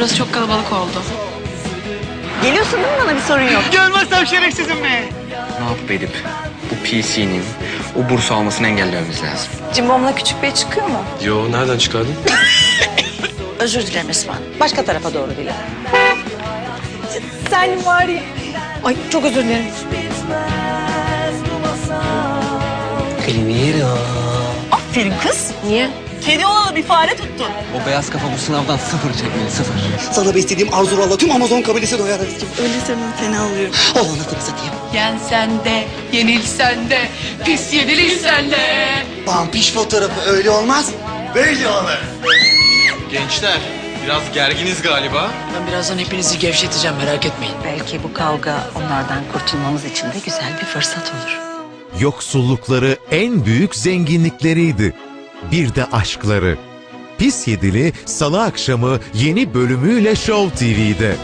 Burası çok kalabalık oldu. Geliyorsun değil mi bana bir sorun yok. Gelmezsem şerefsizim be. Ne yapıp edip bu PC'nin o burs almasını engellememiz lazım. Cimbomla küçük bey çıkıyor mu? Yo nereden çıkardın? Özür dilerim Esma. Başka tarafa doğru dile. Sen var ya. Ay çok özür dilerim. Primero. Aferin kız. Niye? Kedi olana bir fare tuttun. O beyaz kafa bu sınavdan sıfır çekmeli sıfır. Sana beslediğim arzularla tüm Amazon kabilesi doyar Aziz'cim. Öyle senin fena alıyorum. Al anasını satayım. Yensen de, yenilsen de, pis yenilirsen de. Pampiş fotoğrafı öyle olmaz. Böyle olur. Gençler biraz gerginiz galiba. Ben birazdan hepinizi gevşeteceğim merak etmeyin. Belki bu kavga onlardan kurtulmamız için de güzel bir fırsat olur. Yoksullukları en büyük zenginlikleriydi. Bir de aşkları. Pis Yedili Salı akşamı yeni bölümüyle Show TV'de.